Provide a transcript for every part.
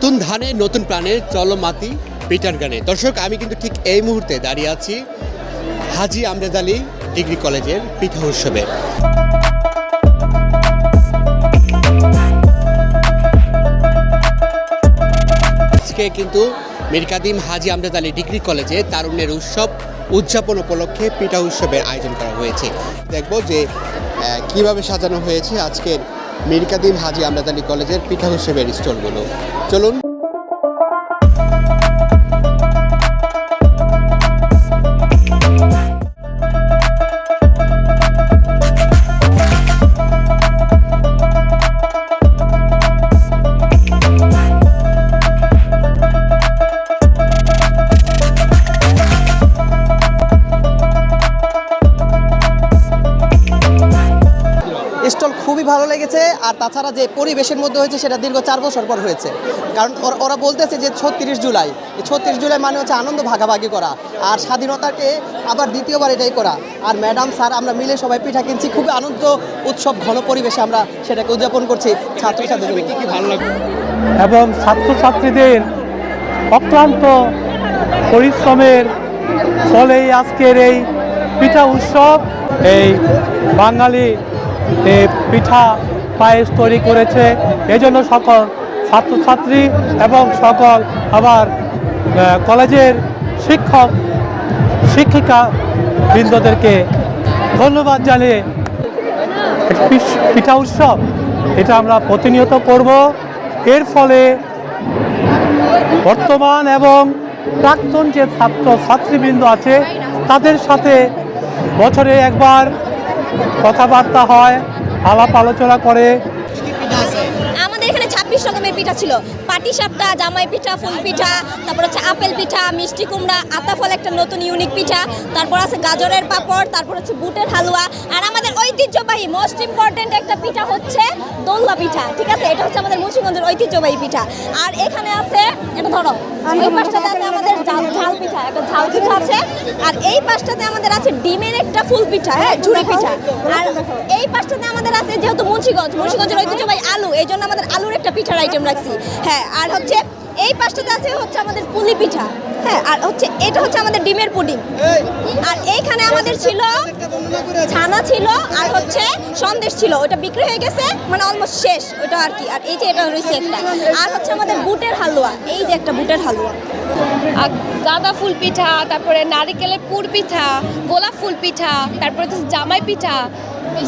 নতুন ধানে, নতুন প্রাণে চলো মাতি পিটার গানে। দর্শক, আমি কিন্তু ঠিক এই মুহূর্তে দাঁড়িয়ে আছি হাজি আমরেদ আলী ডিগ্রি কলেজের পিঠা উৎসবে। আজকে কিন্তু মীর কাদিম হাজি আমরেদ আলী ডিগ্রি কলেজে তারুণ্যের উৎসব উদযাপন উপলক্ষে পিঠা উৎসবের আয়োজন করা হয়েছে। দেখব যে কীভাবে সাজানো হয়েছে আজকের মীর কাদিম হাজি আমলাতালি কলেজের পিঠা উৎসবের স্টলগুলো। চলুন ভালো লেগেছে আর তাছাড়া যে পরিবেশের মধ্যে হয়েছে সেটা দীর্ঘ চার বছর পর হয়েছে। কারণ ওরা- বলতেছে যে ছত্রিশ জুলাই ছত্রিশ জুলাই মানে হচ্ছে আনন্দ ভাগাভাগি করা আর স্বাধীনতাকে আবার দ্বিতীয়বার এটাই করা। আর ম্যাডাম স্যার আমরা মিলে সবাই পিঠা কিনছি খুবই আনন্দ উৎসব ঘন পরিবেশে আমরা সেটাকে উদযাপন করছি ছাত্রছাত্রীদের কি কি ভালো লাগবে এবং ছাত্রছাত্রীদের অক্লান্ত পরিশ্রমের ফলেই আজকের এই পিঠা উৎসব। এই বাঙালি পিঠা পায়েস তৈরি করেছে। এজন্য সকল ছাত্রছাত্রী এবং সকল আবার কলেজের শিক্ষক, শিক্ষিকা বৃন্দদেরকে ধন্যবাদ জানিয়ে পিঠা উৎসব এটা আমরা প্রতিনিয়ত করব। এর ফলে বর্তমান এবং প্রাক্তন যে ছাত্র, ছাত্রীবৃন্দ আছে, তাদের সাথে বছরে একবার কথাবার্তা হয়, আলাপ আলোচনা করে। আমাদের এখানে ছাব্বিশ রকমের পিঠা ছিল। পাটি সাপটা, জামাই পিঠা, ফুল পিঠা, তারপর হচ্ছে আপেল পিঠা, মিষ্টি কুমড়া, আতাফল একটা নতুন ইউনিক পিঠা, তারপর আছে গাজরের পাপড়, তারপর হচ্ছে বুটের হালুয়া। আর আমাদের ঐতিহ্যবাহী মোস্ট ইম্পর্টেন্ট একটা পিঠা হচ্ছে দোল্লা পিঠা, ঠিক আছে? এটা হচ্ছে আমাদের মুন্সিগঞ্জের ঐতিহ্যবাহী পিঠা। আর এখানে আছে ধরো এই পাশটাতে আছে আমাদের ঝাল ঝাল পিঠা একটা ঝাল পিঠা আছে। আর এই পাশটাতে আমাদের আছে ডিমের একটা ফুল পিঠা হ্যাঁ ঝুড়ি পিঠা। আর এই পাশটাতে আমাদের আছে যেহেতু মুন্সিগঞ্জ মুন্সিগঞ্জের ঐতিহ্যবাহী আলু এই জন্য আমাদের আলুর একটা পিঠার আইটেম রাখছি। হ্যাঁ আর হচ্ছে এই পাশটাতে আছে হচ্ছে আমাদের পুলি পিঠা। হ্যাঁ আর হচ্ছে এটা হচ্ছে আমাদের ডিমের পুডিং। আর এইখানে আমাদের ছিল ছানা ছিল আর হচ্ছে সন্দেশ ছিল ওটা বিক্রি হয়ে গেছে মানে অলমোস্ট শেষ ওটা আর কি। আর এই যে এটা রয়েছে একটা। আর হচ্ছে আমাদের বুটের হালুয়া এই যে একটা বুটের হালুয়া। আর গাঁদা ফুল পিঠা তারপরে নারিকেলের পুর পিঠা গোলাপ ফুল পিঠা তারপরে তো জামাই পিঠা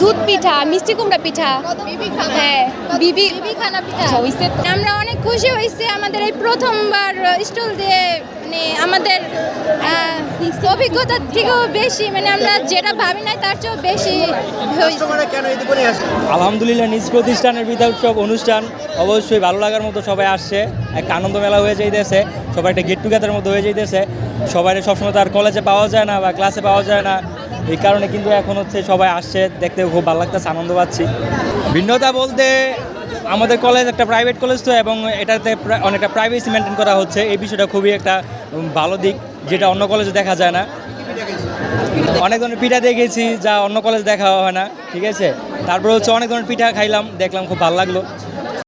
দুধ পিঠা মিষ্টি কুমড়া পিঠা। হ্যাঁ বিবি খানা পিঠা। হইছে আমরা অনেক খুশি হয়েছে আমাদের এই প্রথমবার স্টল দিয়ে মানে আমাদের অভিজ্ঞতার থেকেও বেশি মানে আমরা যেটা ভাবি নাই তার চেয়েও বেশি আলহামদুলিল্লাহ নিজ প্রতিষ্ঠানের বিদ্যা উৎসব অনুষ্ঠান অবশ্যই ভালো লাগার মতো সবাই আসছে। একটা আনন্দ মেলা হয়ে যাইতেছে সবাই একটা গেট টুগেদার মতো হয়ে যাইতেছে। সবাই সবসময় তার কলেজে পাওয়া যায় না বা ক্লাসে পাওয়া যায় না। এই কারণে কিন্তু এখন হচ্ছে সবাই আসছে দেখতে খুব ভালো লাগতেছে আনন্দ পাচ্ছি। ভিন্নতা বলতে আমাদের কলেজ একটা প্রাইভেট কলেজ তো এবং এটাতে অনেকটা প্রাইভেসি মেনটেন করা হচ্ছে। এই বিষয়টা খুবই একটা ভালো দিক। যেটা অন্য কলেজে দেখা যায় না। অনেক ধরনের পিঠা দেখেছি, যা অন্য কলেজ দেখা হয় না, ঠিক আছে? তারপরে হচ্ছে অনেক ধরনের পিঠা খাইলাম, দেখলাম খুব ভালো লাগল।